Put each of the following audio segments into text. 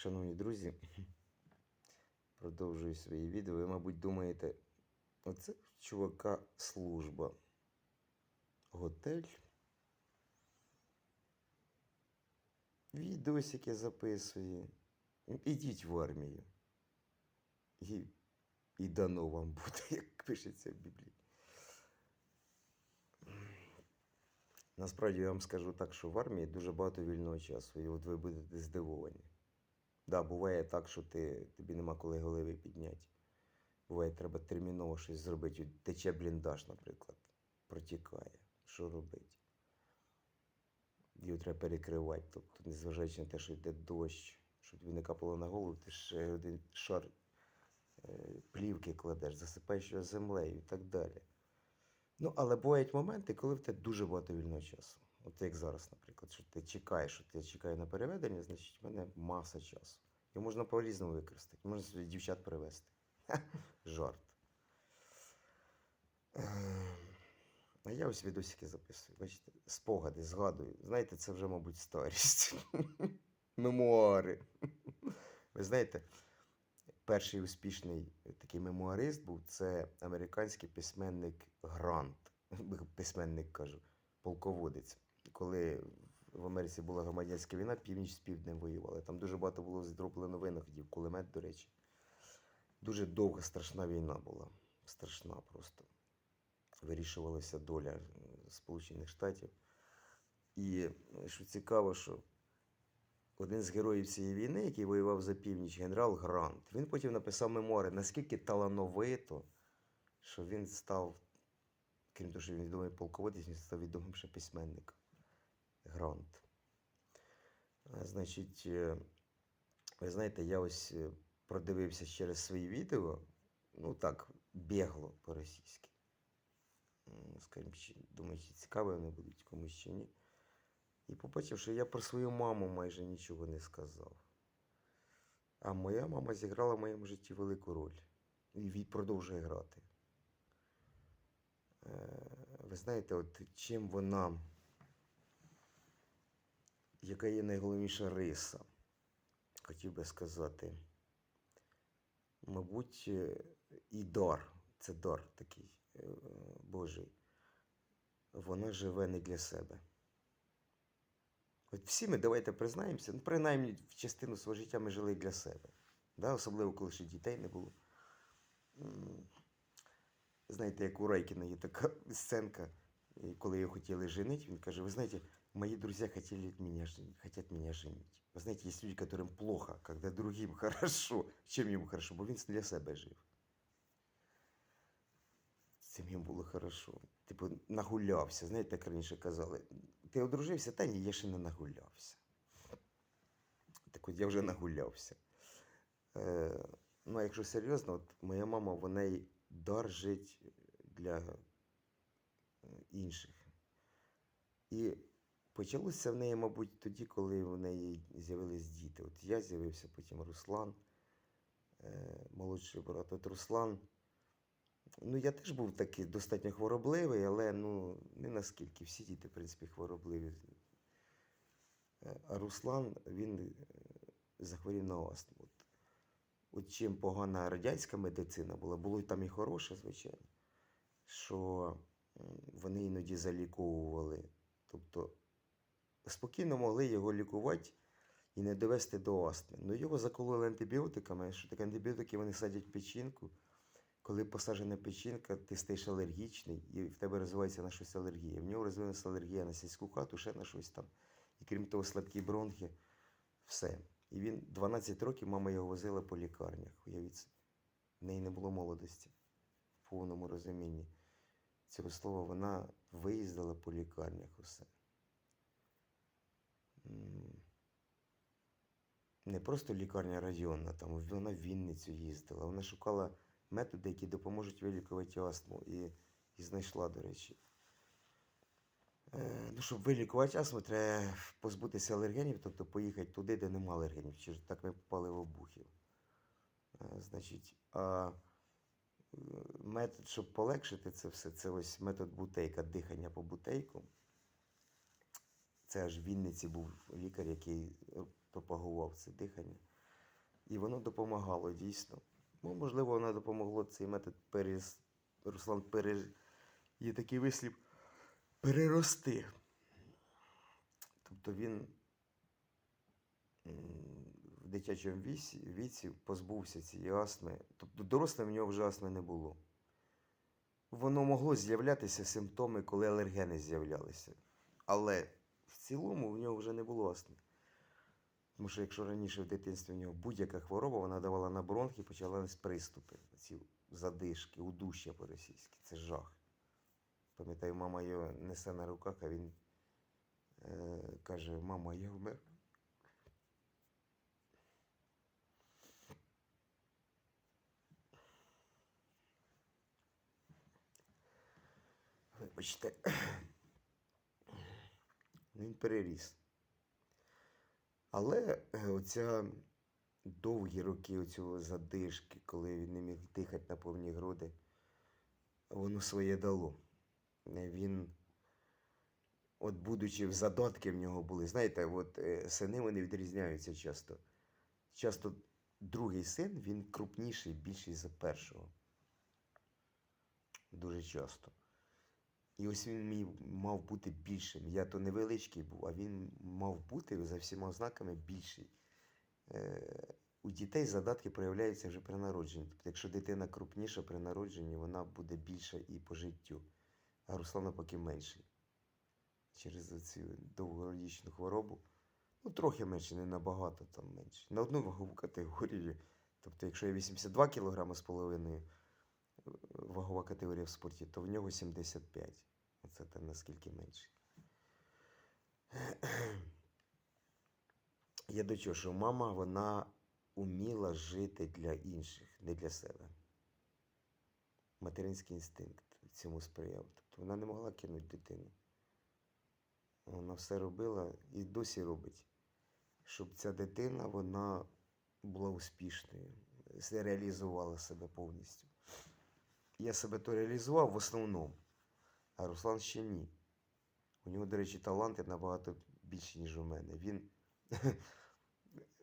Шановні друзі, продовжую свої відео. Ви, мабуть, думаєте, оце чувака служба. Готель. Відосики записує. Ідіть в армію. І, і дано вам буде, як пишеться в Біблії. Насправді я вам скажу так, що в армії дуже багато вільного часу, і от ви будете здивовані. Да, буває так, що ти, тобі нема коли голови підняти. Буває, треба терміново щось зробити. Тече бліндаж, наприклад, протікає. Що робити? Його треба перекривати. Тобто, незважаючи на те, що йде дощ, щоб тобі не капало на голову, ти ще один шар е, плівки кладеш, засипаєш його землею і так далі. Ну, але бувають моменти, коли в тебе дуже багато вільного часу. От як зараз, наприклад, що ти чекаєш, що ти чекаю на переведення, значить в мене маса часу. Його можна по-різному використати. Можна собі дівчат привезти. Жарт. Ем, А я ось відосики записую. Бачите, спогади, згадую. Знаєте, це вже, мабуть, старість. Мемуари. Ви знаєте, перший успішний такий мемуарист був це американський письменник Грант. Письменник кажу, полководець. Коли в Америці була громадянська війна, північ з півднем воювали. Там дуже багато було зроблено винаходів, кулемет, до речі. Дуже довга, страшна війна була. Страшна просто. Вирішувалася доля Сполучених Штатів. І що цікаво, що один з героїв цієї війни, який воював за північ, генерал Грант, він потім написав мемуари, наскільки талановито, що він став, крім того, що він відомий полководець, він став відомим ще письменником. Грант. Значить, е, ви знаєте, я ось е, продивився через свої відео, ну так, бігло по-російськи. Скажімо, думаю, чи цікаві вони будуть комусь чи ні. І побачив, що я про свою маму майже нічого не сказав. А моя мама зіграла в моєму житті велику роль. І продовжує грати. Е, Ви знаєте, от чим вона, яка є найголовніша риса, хотів би сказати, мабуть, е, і дар, це дар такий е, Божий. Вона живе не для себе. От всі ми давайте признаємося, ну, принаймні в частину свого життя ми жили для себе. Да? Особливо, коли ще дітей не було. Знаєте, як у Райкіна є така сценка, коли його хотіли женити, він каже: Ви знаєте, мої друзі хотіли меня, жен- хотят меня женить. Ви знаєте, є люди, которым плохо, когда другим хорошо. Чим йому хорошо? Бо він для себе жив. Цим йому було хорошо. Типу, нагулявся. Знаєте, як раніше казали, ти одружився? Та ні, я ще не нагулявся. Так от я вже нагулявся. Е, ну, а якщо серйозно, от моя мама, вона й дар жить для е, інших. І почалося в неї, мабуть, тоді, коли в неї з'явились діти. От я з'явився, потім Руслан, е, молодший брат. От Руслан. Ну, я теж був такий достатньо хворобливий, але ну, не наскільки. Всі діти, в принципі, хворобливі. Е, А Руслан, він е, захворів на астму. От, от чим погана радянська медицина була, було там і хороше, звичайно, що вони іноді заліковували. Тобто спокійно могли його лікувати і не довести до астми. Ну, його закололи антибіотиками, що таке антибіотики вони садять печінку. Коли посаджена печінка, ти стаєш алергічний, і в тебе розвивається на щось алергія. В нього розвинулася алергія на сільську хату, ще на щось там. І крім того, слабкі бронхи, все. І він 12 років мама його возила по лікарнях. Уявіть, в неї не було молодості в повному розумінні. Цього слова вона виїздила по лікарнях усе. Не просто лікарня районна, там вона в Вінницю їздила. Вона шукала методи, які допоможуть вилікувати астму. І, і знайшла, до речі. Е, ну, щоб вилікувати астму, треба позбутися алергенів, тобто поїхати туди, де нема алергенів. Чи ж так ми попали в обухів. Е, значить, а е, метод, щоб полегшити це все, це ось метод бутейка, дихання по бутейку. Це аж в Вінниці був лікар, який пропагував це дихання. І воно допомагало дійсно. Ну, можливо, воно допомогло цей метод перес... Руслан переж... Є такий вислів перерости. Тобто він в дитячому віці, віці позбувся цієї астми. Тобто дорослим в нього вже астми не було. Воно могло з'являтися симптоми, коли алергени з'являлися. Але в цілому в нього вже не було астми. Тому що якщо раніше в дитинстві в нього будь-яка хвороба, вона давала на бронхи, почалися приступи, ці задишки, удушя по-російськи. Це жах. Пам'ятаю, мама його несе на руках, а він е, каже: Мама, я вмер. Вибачте. Він переріс. Але е, оця довгі роки оцього задишки, коли він не міг дихати на повні груди, воно своє дало. Е, Він, от будучи в задатки в нього були, знаєте, от е, сини вони відрізняються часто. Часто другий син він крупніший, більший за першого. Дуже часто. І ось він мій мав бути більшим. Я то невеличкий був, а він мав бути за всіма ознаками більший. Е, у дітей задатки проявляються вже при народженні. Тобто, якщо дитина крупніша при народженні, вона буде більша і по життю. А Руслан навпаки менший. Через цю довгорічну хворобу. Ну, трохи менше, не набагато там менше. На одну вагову категорію. Тобто, якщо я 82 кг з половиною вагова категорія в спорті, то в нього 75. Оце там наскільки менше. Я до чого, що мама вона уміла жити для інших, не для себе. Материнський інстинкт цьому сприяв. Тобто вона не могла кинути дитину. Вона все робила і досі робить, щоб ця дитина вона була успішною, реалізувала себе повністю. Я себе то реалізував в основному, а Руслан ще ні. У нього, до речі, таланти набагато більші, ніж у мене. Він,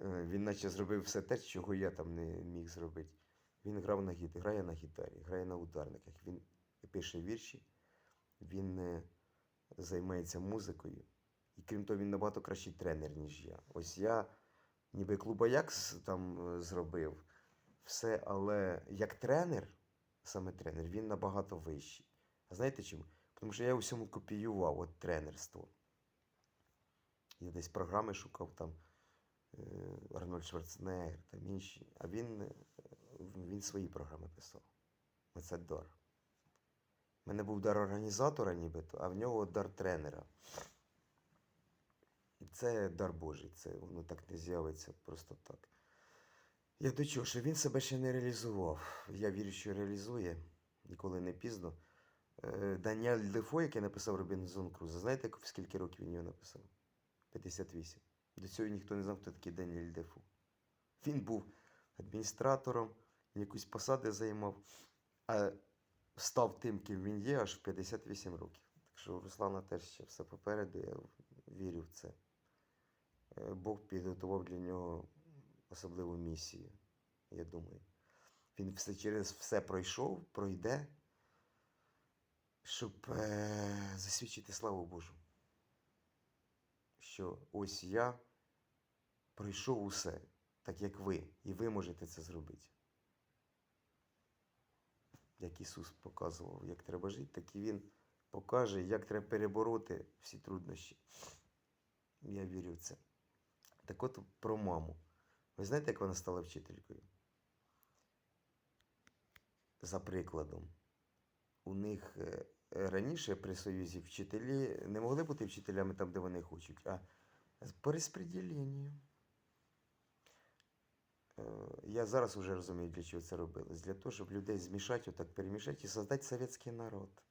він наче зробив все те, чого я там не міг зробити. Він грав на гітарі, грає на гітарі, грає на ударниках, він пише вірші, він е, займається музикою. І крім того, він набагато кращий тренер, ніж я. Ось я ніби клуба Якс там е, зробив все, але як тренер, саме тренер, він набагато вищий. А знаєте чому? Тому що я у всьому копіював от тренерство. Я десь програми шукав там е, Арнольд Шварценеггер, там інші. А він, е, він свої програми писав. Оце дар. У мене був дар організатора, нібито, а в нього дар тренера. Це дар Божий, це воно так не з'явиться просто так. Я до чого, що він себе ще не реалізував. Я вірю, що реалізує, ніколи не пізно. Е, Даніель Дефо, який написав Робінзон Круза, знаєте, скільки років він його написав? 58. До цього ніхто не знав, хто такий Даніель Дефо. Він був адміністратором, якусь посади займав, а став тим, ким він є, аж в 58 років. Так що Руслана теж ще все попереду, я вірю в це. Е, Бог підготував для нього особливу місію, я думаю. Він все через все пройшов, пройде, щоб е, засвідчити славу Божу. Що ось я пройшов усе, так як ви, і ви можете це зробити. Як Ісус показував, як треба жити, так і Він покаже, як треба перебороти всі труднощі. Я вірю в це. Так от про маму. Ви знаєте, як вона стала вчителькою? За прикладом. У них е, раніше при Союзі вчителі не могли бути вчителями там, де вони хочуть, а по розподіленню. Е, Я зараз вже розумію, для чого це робилось. Для того, щоб людей змішати, отак перемішати і создати совєтський народ.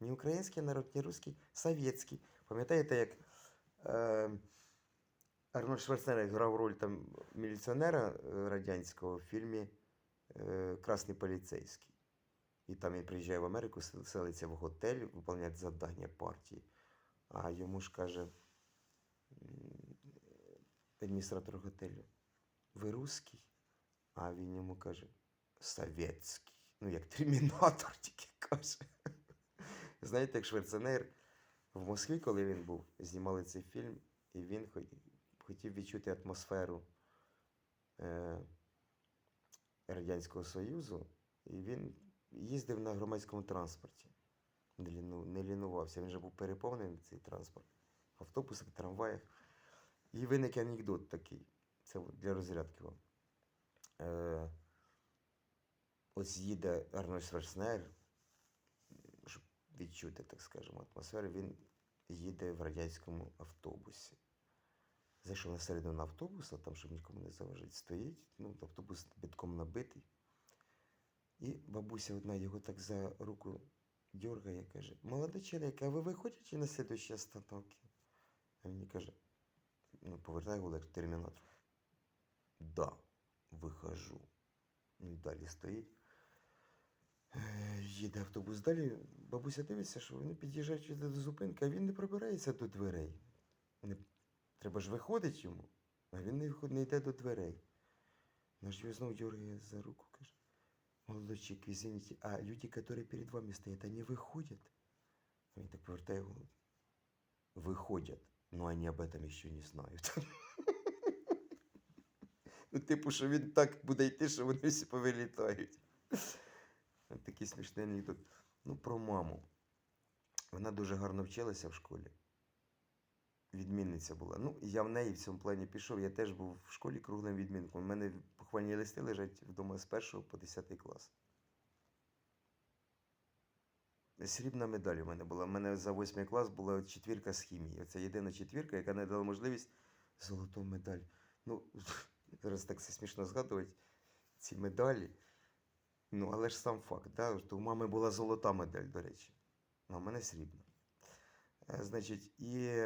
Не український народ, не русський, совєтський. Пам'ятаєте, як е, Арнольд Шварценеггер грав роль там міліціонера е, радянського в фільмі е, Красний поліцейський. І там він приїжджає в Америку, селиться в готель, виконує завдання партії. А йому ж каже адміністратор готелю: Ви русський? А він йому каже: Советський. Ну, як термінатор тільки каже. Знаєте, як Шварценеггер в Москві, коли він був, знімали цей фільм, і він хотів відчути атмосферу е, Радянського Союзу, і він їздив на громадському транспорті. Не, ліну, не лінувався. Він вже був переповнений цей транспорт в автобусах, трамваях. І виник анекдот такий. Це для розрядки вам. Е, ось їде Арнольд Шварценеггер, щоб відчути, так скажемо, атмосферу, він їде в радянському автобусі. Зайшов на середину автобуса, там, щоб нікому не заважати, стоїть. Ну, автобус бітком набитий. І бабуся одна його так за руку дергає, каже: Молодий чоловік, а ви виходите на слідчі остановки? А він каже, ну, повертай голову як термінатор. Да, вихожу. І далі стоїть. Е, Їде автобус далі. Бабуся дивиться, що вони під'їжджають до зупинки, а він не пробирається до дверей. Не... Треба ж виходить йому, а він не, не йде до дверей. Наш його знову дергає за руку, каже. Молодчик, извините, а люди, которые перед вами стоят, они выходят? А Він так повертає голову. Выходят, но они об этом еще не знают. Ну, типу, що він так буде йти, що вони всі повилітають. От Такий смішний анекдот. Ну, про маму. Вона дуже гарно вчилася в школі. Відмінниця була. Ну, я в неї в цьому плані пішов. Я теж був в школі круглим відмінком. У мене похвальні листи лежать вдома з 1 по 10 клас. Срібна медаль у мене була. У мене за 8 клас була четвірка з хімії. Це єдина четвірка, яка не дала можливість золоту медаль. Ну, зараз так це смішно згадувати ці медалі. Ну, але ж сам факт, да? у мами була золота медаль, до речі. А у мене срібна. Е, Значить, і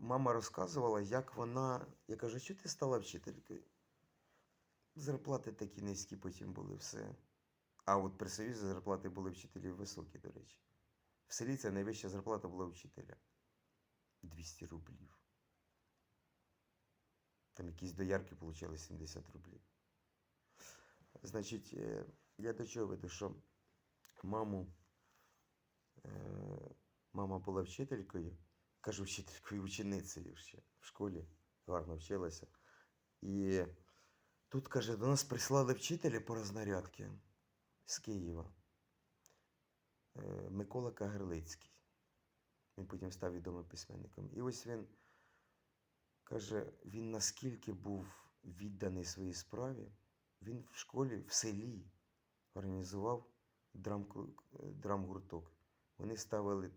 мама розказувала, як вона. Я кажу, що ти стала вчителькою? Зарплати такі низькі потім були все. А от при Союзі зарплати були вчителів високі, до речі. В селі це найвища зарплата була вчителя. 200 рублів. Там якісь доярки отримали 70 рублів. Значить, е, я до чого веду, що маму, е, мама була вчителькою, кажу вчителькою, ученицею ще в школі, гарно вчилася. І тут, каже, до нас прислали вчителя по рознарядки з Києва. Е, Микола Кагарлицький. Він потім став відомим письменником. І ось він каже, він наскільки був відданий своїй справі, він в школі, в селі організував е, драмгурток. Вони ставили,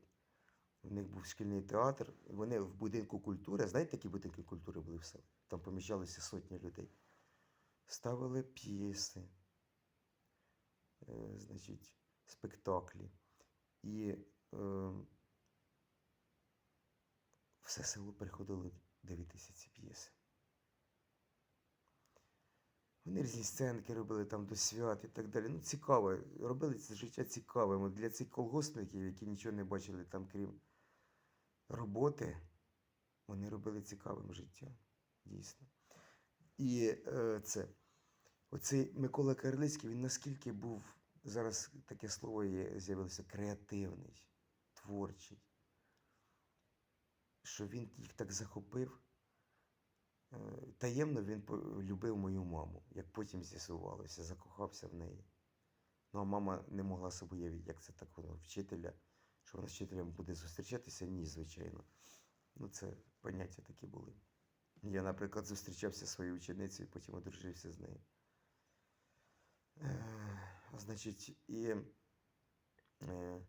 в них був шкільний театр, вони в будинку культури, знаєте, які будинки культури були в селі? Там поміщалися сотні людей. Ставили п'єси, е, значить, спектаклі. І е, все село приходило дивитися ці п'єси. Вони різні сценки робили там до свят і так далі. Ну, цікаво. Робили це життя цікавим. Для цих колгоспників, які нічого не бачили там, крім роботи, вони робили цікавим життя. Дійсно. І е, це. Оцей Микола Карлицький, він наскільки був, зараз таке слово є, з'явилося, креативний, творчий, що він їх так захопив. Е, Таємно він любив мою маму, як потім з'ясувалося, закохався в неї. Ну, а мама не могла собі уявити, як це так воно вчителя, що вона вчителем буде зустрічатися? Ні, звичайно. Ну, це поняття такі були. Я, наприклад, зустрічався зі своєю ученицею, потім одружився з нею. Е, значить, і е,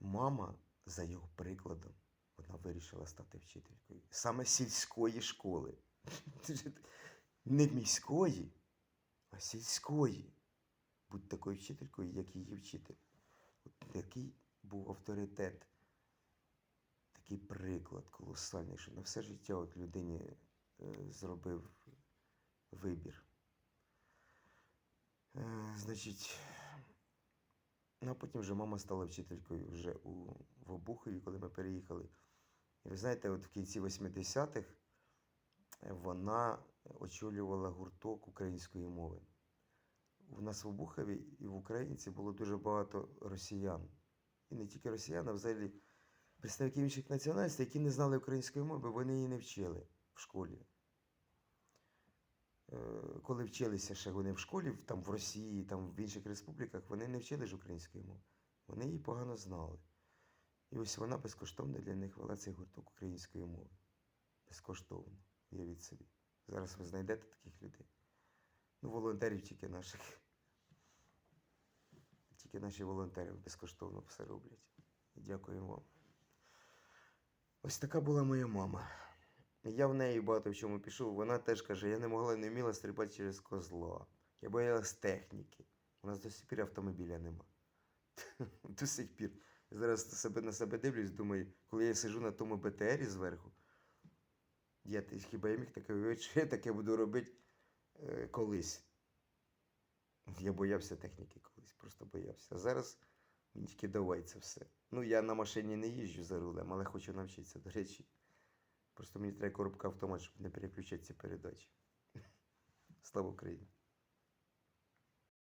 мама, за його прикладом, вона вирішила стати вчителькою. Саме сільської школи. Не міської, а сільської. Будь такою вчителькою, як її вчитель. От такий був авторитет, такий приклад колосальний, що на все життя от людині е, зробив вибір. Е, значить, ну а потім вже мама стала вчителькою вже у, в Обухові, коли ми переїхали. І ви знаєте, от в кінці 80-х вона очолювала гурток української мови. У нас в Обухові і в Українці було дуже багато росіян. І не тільки росіян, а взагалі представників інших національностей, які не знали української мови, вони її не вчили в школі. Е, Коли вчилися ще вони в школі, там в Росії, там в інших республіках, вони не вчили ж української мови. Вони її погано знали. І ось вона безкоштовно для них вела цей гурток української мови. Безкоштовно, уявіть собі. Зараз ви знайдете таких людей. Ну, волонтерів тільки наших. Тільки наші волонтери безкоштовно все роблять. І дякуємо вам. Ось така була моя мама. Я в неї багато в чому пішов. Вона теж каже, я не могла не вміла стрибати через козла. Я боялась техніки. У нас до сих пір автомобіля нема. До сих пір. Зараз на себе дивлюсь, думаю, коли я сижу на тому БТРі зверху, я хіба я міг таке уявити, що я таке буду робити е, колись. Я боявся техніки колись, просто боявся. А зараз мені тільки давай це все. Ну, я на машині не їжджу за рулем, але хочу навчитися, до речі. Просто мені треба коробка автомат, щоб не переключати ці передачі. Слава Україні!